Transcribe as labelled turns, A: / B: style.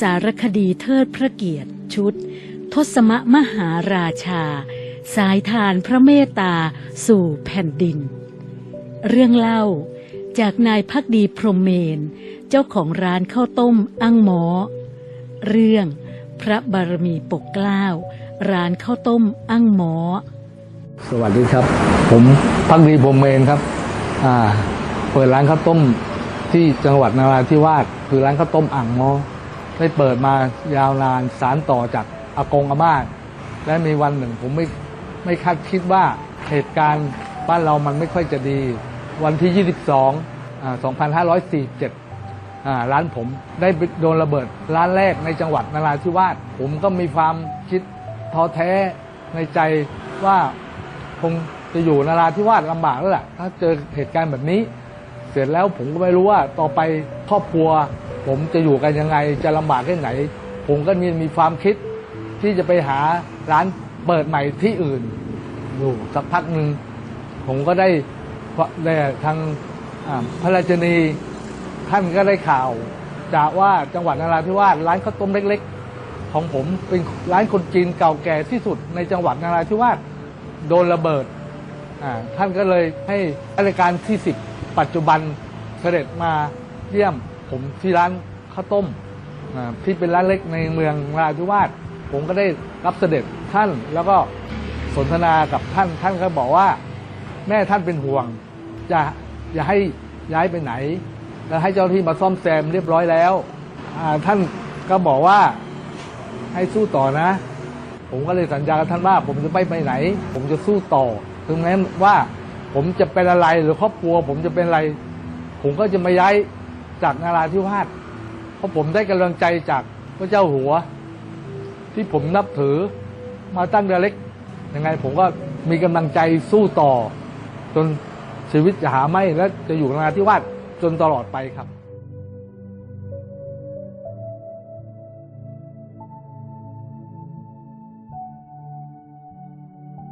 A: สารคดีเทิดพระเกียรติชุด ทศมมหาราชา สายทานพระเมตตาสู่แผ่นดิน เรื่องเล่าจากนายพักดีพรมเมน เจ้าของร้านข้าวต้มอั้งหมอ เรื่องพระบารมีปกเกล้า ร้านข้าวต้มอั้งหมอ
B: สวัสดีครับ ผมพักดีพรมเมนครับอ่าเปิดร้านข้าวต้มที่จังหวัดนราธิวาสคือร้านข้าวต้มอ่างมอ ได้เปิดมายาวนานสารต่อจากอากงอาม่าและมีวันหนึ่งผมไม่ไม่คาดคิดว่าเหตุการณ์บ้านเรามันไม่ค่อยจะดี วันที่ 22อ่า2547อ่าร้านผมได้โดนระเบิดร้านแรกในจังหวัดนราธิวาสผมก็มีความคิดท้อแท้ในใจว่าคงจะอยู่นราธิวาสลำบากแล้วแหละถ้าเจอเหตุการณ์แบบนี้ เสร็จแล้วผมก็ไม่รู้ว่าต่อไปครอบครัว ผมจะอยู่กันยังไงจะลำบากแค่ไหน ผมก็มีมีความคิด ที่จะไปหาร้านเปิดใหม่ที่อื่น อยู่สักพักหนึ่งผมก็ได้ได้ทางพระราชนีท่านก็ได้ข่าวจากว่าจังหวัดนราธิวาสร้านข้าวต้มเล็ก ๆ ของผมเป็นร้านคนจีนเก่าแก่ที่สุดในจังหวัดนราธิวาสโดนระเบิดท่านก็เลยให้ราชการที่สิบปัจจุบันเสด็จมาเยี่ยม ผมที่ร้านข้าวต้มที่เป็นร้านเล็กในเมืองนราธิวาสผมก็ได้รับเสด็จท่านแล้วก็สนทนากับท่านท่านก็บอกว่า แม่ท่านเป็นห่วงจะอย่าให้ย้ายไปไหน แล้วให้เจ้าหน้าที่มาซ่อมแซมเรียบร้อยแล้วท่านก็บอกว่าให้สู้ต่อนะ ผมก็เลยสัญญากับท่านว่า ผมจะไม่ไปไหน ผมจะสู้ต่อถึงแม้ว่าผมจะเป็นอะไรหรือครอบครัว ผมจะเป็นอะไร ผมก็จะไม่ย้าย จากนาราธิวาสเพราะผมได้กำลังใจจากพระเจ้าหัว ที่ผมนับถือมาตั้งแต่เล็กยังไงผมก็มีกำลังใจสู้ต่อ จนชีวิตจะหาไม่และจะอยู่นาราธิวาสจนตลอดไปครับ